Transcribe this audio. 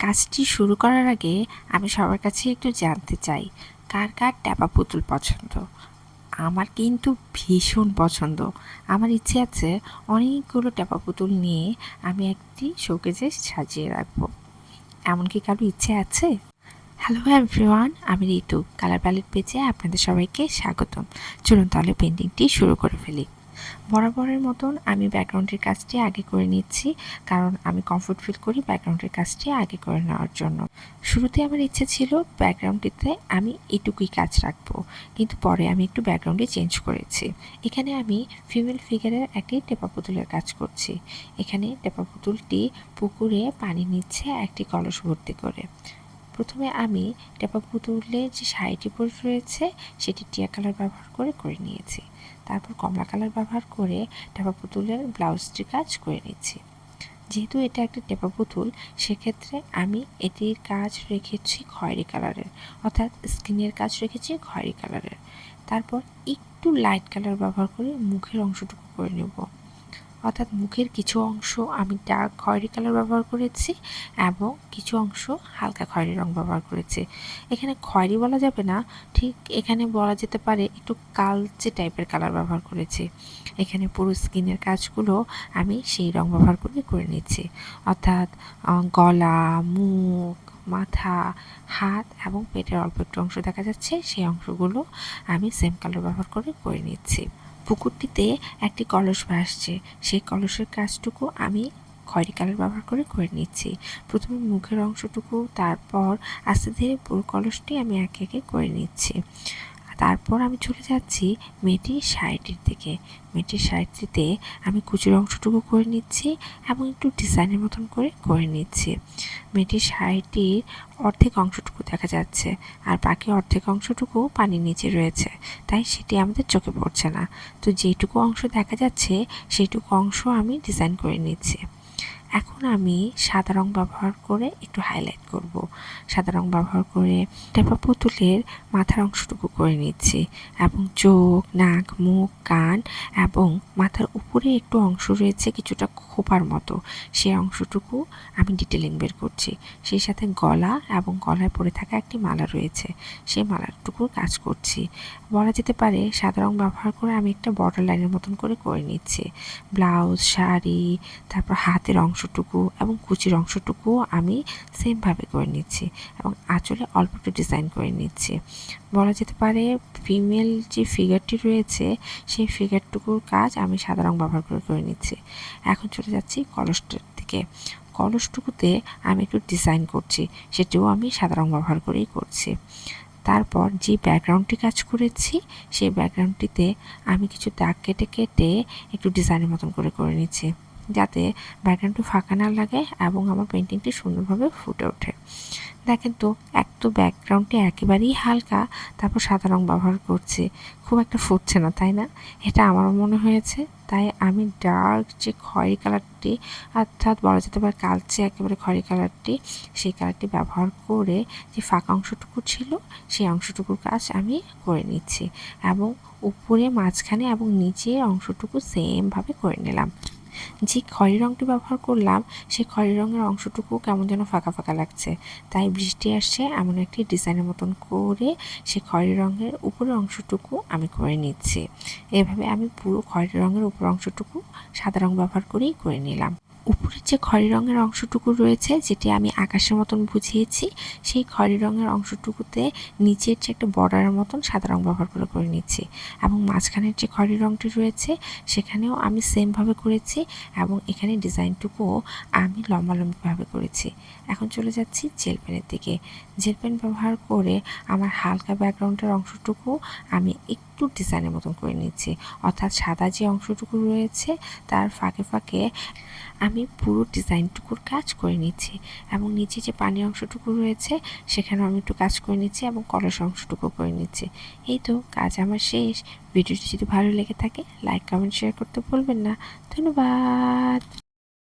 কাজটি শুরু করার আগে আমি সবার কাছে একটু জানতে চাই, কার কার ট্যাপা পুতুল পছন্দ? আমার কিন্তু ভীষণ পছন্দ। আমার ইচ্ছে আছে অনেকগুলো ট্যাপা পুতুল নিয়ে আমি একটি শোকেজে সাজিয়ে রাখব। এমনকি কারও ইচ্ছে আছে? হ্যালো এভরিওয়ান আমি ঋতু। কালার প্যালেট পেজে আপনাদের সবাইকে স্বাগতম। চলুন তাহলে পেন্টিংটি শুরু করে ফেলি। বরাবরের মতন আমি ব্যাকগ্রাউন্ডের কাজটি আগে করে নিচ্ছি, কারণ আমি কমফোর্ট ফিল করি ব্যাকগ্রাউন্ডের কাজটি আগে করে নেওয়ার জন্য। শুরুতে আমার ইচ্ছে ছিল ব্যাকগ্রাউন্ডটিতে আমি এটুকুই কাজ রাখব, কিন্তু পরে আমি একটু ব্যাকগ্রাউন্ডে চেঞ্জ করেছি। এখানে আমি ফিমেল ফিগারের একটি টেপা পুতুলের কাজ করছি। এখানে টেপা পুতুলটি পুকুরে পানি নিচ্ছে একটি কলস ভর্তি করে। প্রথমে আমি টেপা পুতুলে যে শাড়িটি পরে রয়েছে, সেটি টিয়া কালার ব্যবহার করে করে নিয়েছি। তারপর কমলা কালার ব্যবহার করে টেপা পুতুলের ব্লাউজটি কাজ করে নিচ্ছি। যেহেতু এটা একটা টেপা পুতুল, সেক্ষেত্রে আমি এটির কাজ রেখেছি খয়েরি কালারের, অর্থাৎ স্কিনের কাজ রেখেছি খয়েরি কালারের। তারপর একটু লাইট কালার ব্যবহার করে মুখের অংশটুকু করে নেব। অর্থাৎ মুখের কিছু অংশ আমি ডার্ক খয়েরি কালার ব্যবহার করেছি এবং কিছু অংশ হালকা খয়েরি রং ব্যবহার করেছি। এখানে খয়েরি বলা যাবে না, ঠিক এখানে বলা যেতে পারে একটু কালচে টাইপের কালার ব্যবহার করেছি। এখানে পুরো স্কিনের কাজগুলো আমি সেই রং ব্যবহার করে করে নিচ্ছি অর্থাৎ গলা, মুখ, মাথা, হাত এবং পেটের অল্প একটু অংশ দেখা যাচ্ছে, সেই অংশগুলো আমি সেম কালার ব্যবহার করে করে নিচ্ছি পুকুরটিতে একটি কলস ভাসছে। সেই কলসের কাজটুকু আমি খয়েরি কালার ব্যবহার করে করে নিচ্ছি। প্রথমে মুখের অংশটুকু, তারপর আস্তে ধীরে পুরো কলসটি আমি একে একে করে নিচ্ছি। তারপর আমি চলে যাচ্ছি মেয়েটির শাড়িটির দিকে। মেয়েটির শাড়িটিতে আমি কুচির অংশটুকু করে নিচ্ছি এবং একটু ডিজাইনের মতন করে করে নিচ্ছি। মেয়েটির শাড়িটির অর্ধেক অংশটুকু দেখা যাচ্ছে আর বাকি অর্ধেক অংশটুকু পানির নিচে রয়েছে, তাই সেটি আমাদের চোখে পড়ছে না। তো যেটুকু অংশ দেখা যাচ্ছে সেইটুকু অংশ আমি ডিজাইন করে নিচ্ছি। এখন আমি সাদা রং ব্যবহার করে একটু হাইলাইট করব। সাদা রং ব্যবহার করে টেপা পুতুলের মাথার অংশটুকু করে নিচ্ছি এবং চোখ, নাক, মুখ, কান এবং মাথার উপরে একটু অংশ রয়েছে কিছুটা খোপার মতো। সেই অংশটুকু আমি ডিটেলিং বের করছি। সেই সাথে গলা এবং গলায় পড়ে থাকা একটি মালা রয়েছে। সেই মালাটুকুর কাজ করছি। বলা যেতে পারে সাদা রং ব্যবহার করে আমি একটা বর্ডার লাইনের মতন করে করে নিচ্ছি। ব্লাউজ, শাড়ি, তারপর হাতের অংশটুকু এবং কুচির অংশটুকু আমি সেমভাবে করে নিচ্ছি এবং আঁচলে অল্প একটু ডিজাইন করে নিচ্ছি। বলা যেতে পারে ফিমেল যে ফিগারটি রয়েছে, সেই ফিগারটুকুর কাজ আমি সাদা রং ব্যবহার করে করে নিচ্ছি। এখন চলে যাচ্ছি কলসটার দিকে। কলসটুকুতে আমি একটু ডিজাইন করছি, সেটিও আমি সাদা রং ব্যবহার করেই করছি। তারপর যে ব্যাকগ্রাউন্ডটি কাজ করেছি, সেই ব্যাকগ্রাউন্ডটিতে আমি কিছু দাগ কেটে কেটে একটু ডিজাইনের মতন করে করে নিচ্ছি। যাতে ব্যাকগ্রাউন্ডটি ফাঁকা না লাগে এবং আমার পেন্টিংটি সুন্দরভাবে ফুটে ওঠে। দেখেন তো, এক তো ব্যাকগ্রাউন্ডটি একেবারেই হালকা, তারপর সাদা রং ব্যবহার করছে। খুব একটা ফুটছে না, তাই না? এটা আমারও মনে হয়েছে। তাই আমি ডার্ক যে খয়েরি কালারটি, অর্থাৎ বলা যেতে পারে কালচে একেবারে খয়েরি কালারটি, সেই কালারটি ব্যবহার করে যে ফাঁকা অংশটুকু ছিল, সেই অংশটুকুর কাজ আমি করে নিচ্ছি এবং উপরে মাঝখানে এবং নিচে অংশটুকু সেমভাবে করে নিলাম। যে খয়েরি রঙটি ব্যবহার করলাম সেই খয়েরি রঙের অংশটুকু কেমন যেন ফাঁকা ফাঁকা লাগছে। তাই বৃষ্টি আসছে, এমন একটি ডিজাইনের মতন করে সে খয়েরি রঙের উপরের অংশটুকু আমি করে নিচ্ছি। এভাবে আমি পুরো খয়েরি রঙের উপর অংশটুকু সাদা রং ব্যবহার করেই করে নিলাম। উপরের যে খয়েরি রঙের অংশটুকু রয়েছে, যেটি আমি আকাশের মতন বুঝিয়েছি, সেই খয়েরি রঙের অংশটুকুতে নিচের যে একটা বর্ডারের মতন সাদা রং ব্যবহার করে করে নিচ্ছি এবং মাঝখানের যে খয়েরি রঙটি রয়েছে, সেখানেও আমি সেমভাবে করেছি এবং এখানে ডিজাইনটুকুও আমি লম্বালম্বিভাবে করেছি। এখন চলে যাচ্ছি জেল পেনের দিকে। জেল পেন ব্যবহার করে আমার হালকা ব্যাকগ্রাউন্ডের অংশটুকু আমি একটু ডিজাইনের মতন করে নিচ্ছি। অর্থাৎ সাদা যে অংশটুকু রয়েছে, তার ফাঁকে ফাঁকে আমি পুরো ডিজাইনটুকুর কাজ করে নিচ্ছি এবং নিচে যে পানি অংশটুকু রয়েছে, সেখানেও আমি একটু কাজ করে নিচ্ছি এবং কলস অংশটুকু করে নিচ্ছি। এই তো কাজ আমার শেষ। ভিডিওটি যদি ভালো লেগে থাকে, লাইক, কমেন্ট, শেয়ার করতে ভুলবেন না। ধন্যবাদ।